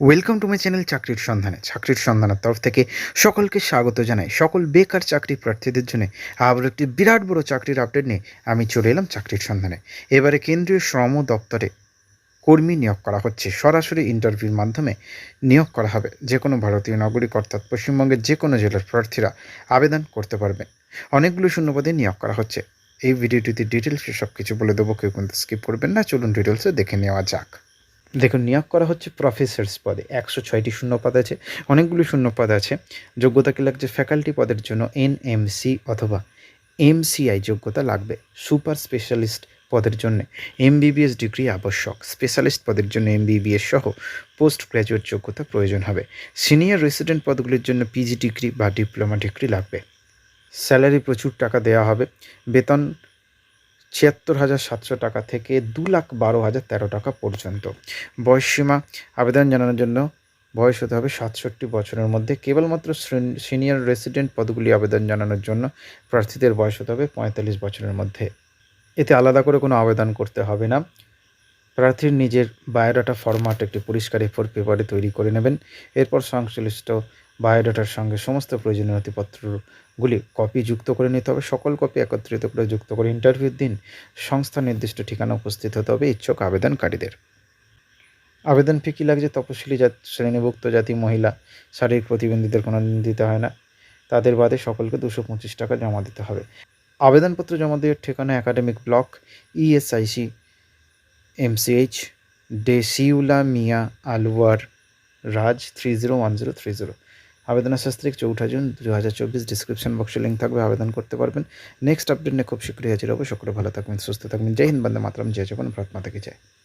Welcome to my channel চাকরির সন্ধানে চাকরির সন্ধানের তরফ থেকে সকলকে স্বাগত জানাই। সকল বেকার চাকরি প্রার্থীদের জন্য আবার একটি বিরাট বড় চাকরির আপডেট নিয়ে আমি চলে এলাম চাকরির সন্ধানে এবারে কেন্দ্রীয় শ্রম দপ্তরে কর্মী নিয়োগ করা হচ্ছে। সরাসরি ইন্টারভিউর মাধ্যমে নিয়োগ করা হবে। যে কোনো ভারতীয় নাগরিক, অর্থাৎ পশ্চিমবঙ্গের যে কোনো জেলার প্রার্থীরা আবেদন করতে পারবেন। অনেকগুলো শূন্যপদে নিয়োগ করা হচ্ছে। এই ভিডিওটিতে ডিটেলসে সব কিছু বলে দেবো। কেউ কিন্তু স্কিপ করবেন না। চলুন ডিটেলসে দেখে নেওয়া যাক। দেখুন, নিয়োগ করা হচ্ছে প্রফেসর্স পদে। একশো ছয়টি শূন্যপদ আছে, অনেকগুলি শূন্যপদ আছে। যোগ্যতাকে লাগছে? ফ্যাকাল্টি পদের জন্য এনএমসি অথবা এমসিআই যোগ্যতা লাগবে সুপার স্পেশালিস্ট পদের জন্য। এমবিবিএস ডিগ্রি আবশ্যক স্পেশালিস্ট পদের জন্য এমবিবিএস সহ পোস্ট গ্র্যাজুয়েট যোগ্যতা প্রয়োজন হবে। সিনিয়র রেসিডেন্ট পদগুলির জন্য পিজি ডিগ্রি বা ডিপ্লোমা ডিগ্রি লাগবে। স্যালারি প্রচুর টাকা দেওয়া হবে। বেতন ছিয়াত্তর হাজার সাতশো টাকা থেকে দু লাখ বারো হাজার তেরো টাকা পর্যন্ত। বয়সসীমা, আবেদন জানানোর জন্য বয়স হতে হবে সাতষট্টি বছরের মধ্যে। কেবলমাত্র সিনিয়র রেসিডেন্ট পদগুলি আবেদন জানানোর জন্য প্রার্থীদের বয়স হতে হবে পঁয়তাল্লিশ বছরের মধ্যে। এতে আলাদা করে কোনো আবেদন করতে হবে না। প্রার্থীর নিজের বায়োডাটা ফরম্যাট একটি পরিষ্কার এফোর পেপারে তৈরি করে নেবেন। এরপর সংশ্লিষ্ট বায়োডাটার সঙ্গে সমস্ত প্রয়োজনীয় নথিপত্রগুলি কপি যুক্ত করে নিতে হবে। সকল কপি একত্রিত করে যুক্ত করে ইন্টারভিউর দিন। সংস্থা নির্দিষ্ট ঠিকানা উপস্থিত হতে হবে ইচ্ছুক আবেদনকারীদের। আবেদন ফি কী লাগছে? তপশিলি জাত, শ্রেণীভুক্ত জাতি, মহিলা, শারীরিক প্রতিবন্ধীদের কোনো দিতে হয় না। তাদের বাদে সকলকে দুশো পঁচিশ টাকা জমা দিতে হবে। আবেদনপত্র জমা দেওয়ার ঠিকানা একাডেমিক ব্লক, ইএসআইসি, এমসিএইচ ডেসিউলা মিয়া Alwar, Raj, three zero one zero three zero. আবেদনের শেষ তারিখ, চৌঠা জুন দু হাজার চব্বিশ ডিসক্রিপশন বক্সে লিঙ্ক থাকবে, আবেদন করতে পারবেন। নেক্সট আপডেট নিয়ে খুব শীঘ্রই হাজির হব। সকলে ভালো থাকবেন, সুস্থ থাকবেন। জয় হিন্দ, বন্দে মাত্রাম, জয় জগন ভারত থেকে যায়